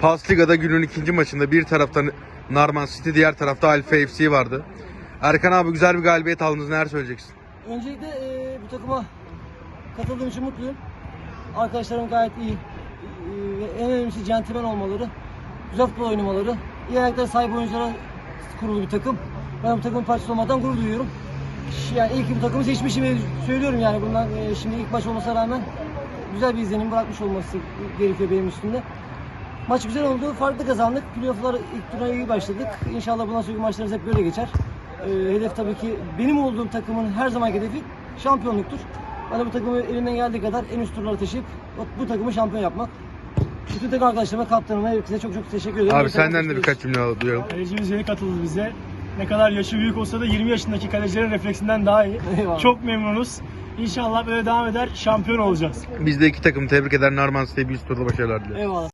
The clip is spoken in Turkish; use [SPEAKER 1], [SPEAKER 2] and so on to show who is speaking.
[SPEAKER 1] Pasliga'da günün ikinci maçında bir tarafta Narman City, diğer tarafta Alfa FC vardı. Erkan abi güzel bir galibiyet aldınız. Neler söyleyeceksin?
[SPEAKER 2] Öncelikle e, bu takıma katıldığım için mutluyum. Arkadaşlarım gayet iyi. E, en önemlisi centilmen olmaları, güzel futbol oynamaları, iyi ayaklara sahip oyunculara kurulu bir takım. Ben bu takımın parçası olmadan gurur duyuyorum. Yani iyi ki bu takımı seçmişim söylüyorum yani bundan e, şimdi ilk maç olmasına rağmen güzel bir izlenim bırakmış olması gerekiyor benim üstümde. Maç güzel oldu. Farklı kazandık. Playoff'lar ilk turuna iyi başladık. İnşallah bundan sonraki maçlarımız hep böyle geçer. Ee, hedef tabii ki benim olduğum takımın her zaman hedefi şampiyonluktur. Ben de bu takımı elimden geldiği kadar en üst turlara taşıyıp bu- takımı şampiyon yapmak. Bütün takım arkadaşlarıma, kaptanıma, hepsine çok çok teşekkür ederim.
[SPEAKER 1] Abi
[SPEAKER 2] takım
[SPEAKER 1] senden de birkaç cümle duyalım.
[SPEAKER 3] Kalecimiz yeni katıldı bize. Ne kadar yaşı büyük olsa da 20 yaşındaki kalecilerin refleksinden daha iyi.
[SPEAKER 2] Eyvallah.
[SPEAKER 3] Çok memnunuz. İnşallah böyle devam eder, şampiyon olacağız.
[SPEAKER 1] Biz de iki takımı tebrik eder. Narman City'ye bir üst turda başarılar dileriz.
[SPEAKER 2] Eyvallah.